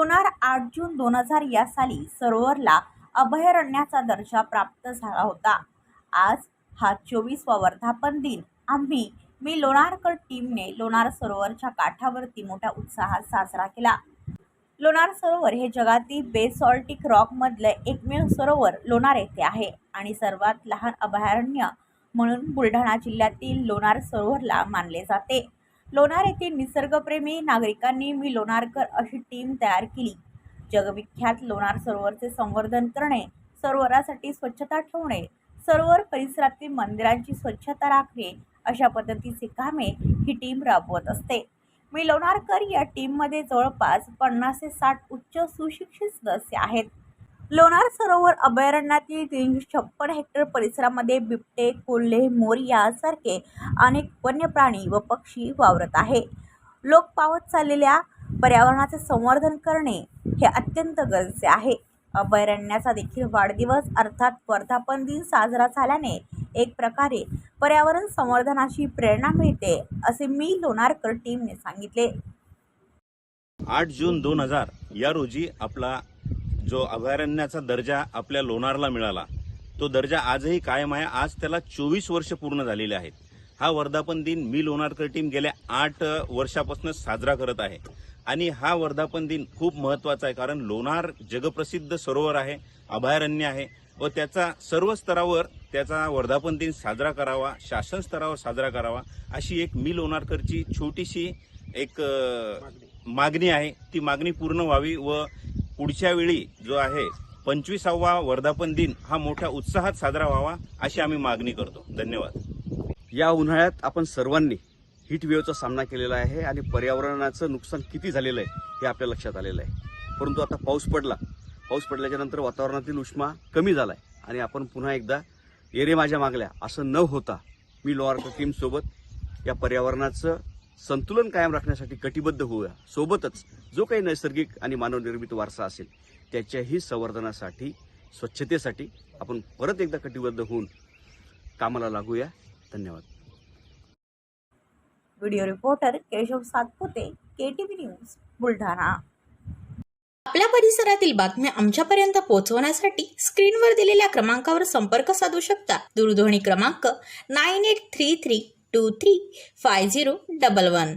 लोणार आठ जून दोन हजार या साली सरोवरला अभयारण्याचा दर्जा प्राप्त झाला होता. आज हा चोवीसवा वर्धापन दिन. आम्ही मी लोणारकर टीमने लोणार सरोवरच्या काठावरती मोठ्या उत्साहात साजरा केला. लोणार सरोवर हे जगातील बेसॉल्टिक रॉकमधलं एकमेव सरोवर लोणार येथे आहे आणि सर्वात लहान अभयारण्य म्हणून बुलढाणा जिल्ह्यातील लोणार सरोवरला मानले जाते. लोणार येथील निसर्गप्रेमी नागरिकांनी मी लोणारकर अशी टीम तयार केली. जगविख्यात लोणार सरोवरचे संवर्धन करणे सरोवरासाठी स्वच्छता ठेवणे सरोवर परिसरातील मंदिरांची स्वच्छता राखणे अशा पद्धतीचे कामे ही टीम राबवत असते. मी लोणारकर या टीममध्ये जवळपास पन्नास ते साठ उच्च सुशिक्षित सदस्य आहेत. लोणार सरोवर अभयारण्यातील तीनशे छप्पन हेक्टर परिसरामध्ये बिबटे कोल्हे मोर यासारखे अनेक वन्य प्राणी व पक्षी वावरत आहे लोक पावत चाललेल्या पर्यावरणाचे संवर्धन करणे हे अत्यंत गरजेचे आहे. अभयारण्याचा देखील वाढदिवस अर्थात वर्धापन दिन साजरा झाल्याने एक प्रकारे पर्यावरण संवर्धनाची प्रेरणा मिळते असे मी लोणारकर टीमने सांगितले. आठ जून दोन हजार या रोजी आपला जो अभयारण्याचा दर्जा आपल्या लोणारला मिळाला तो दर्जा आजही कायम आहे. आज त्याला चोवीस वर्ष पूर्ण झालेले आहेत. हा वर्धापन दिन मी लोणारकर टीम गेल्या आठ वर्षापासून साजरा करत आहे. आणि हा वर्धापन दिन खूप महत्त्वाचा आहे कारण लोणार जगप्रसिद्ध सरोवर आहे अभयारण्य आहे व त्याचा सर्व स्तरावर त्याचा वर्धापन दिन साजरा करावा शासन स्तरावर साजरा करावा अशी एक मी लोणारकरची छोटीशी एक मागणी आहे. ती मागणी पूर्ण व्हावी व पुढच्या वेळी जो आहे पंचवीसावा वर्धापन दिन हा मोठ्या उत्साहात साजरा व्हावा अशी आम्ही मागणी करतो. धन्यवाद. या उन्हाळ्यात आपण सर्वांनी हिट वेव्हचा सामना केलेला आहे आणि पर्यावरणाचं नुकसान किती झालेलं आहे हे आपल्या लक्षात आलेलं आहे. परंतु आता पाऊस पडला. पाऊस पडल्याच्या नंतर वातावरणातील उष्मा कमी झाला आहे आणि आपण पुन्हा एकदा येरे माझ्या मागल्या. असं न होता मी लोअरकर टीमसोबत या पर्यावरणाचं संतुलन कायम राखण्यासाठी कटिबद्ध होऊया. सोबतच जो काही नैसर्गिक आणि मानवनिर्मित वारसा असेल त्याच्याही संवर्धनासाठी स्वच्छतेसाठी आपण परत एकदा कटिबद्ध होऊन कामाला लागूया. धन्यवाद. Video reporter Keshav Satpute K T V news Buldhana. आपल्या परिसरातील बातम्या आमच्यापर्यंत पोहोचवण्यासाठी स्क्रीनवर दिलेल्या क्रमांकावर संपर्क साधू शकता. दूरध्वनी क्रमांक nine eight three three two three five zero double one.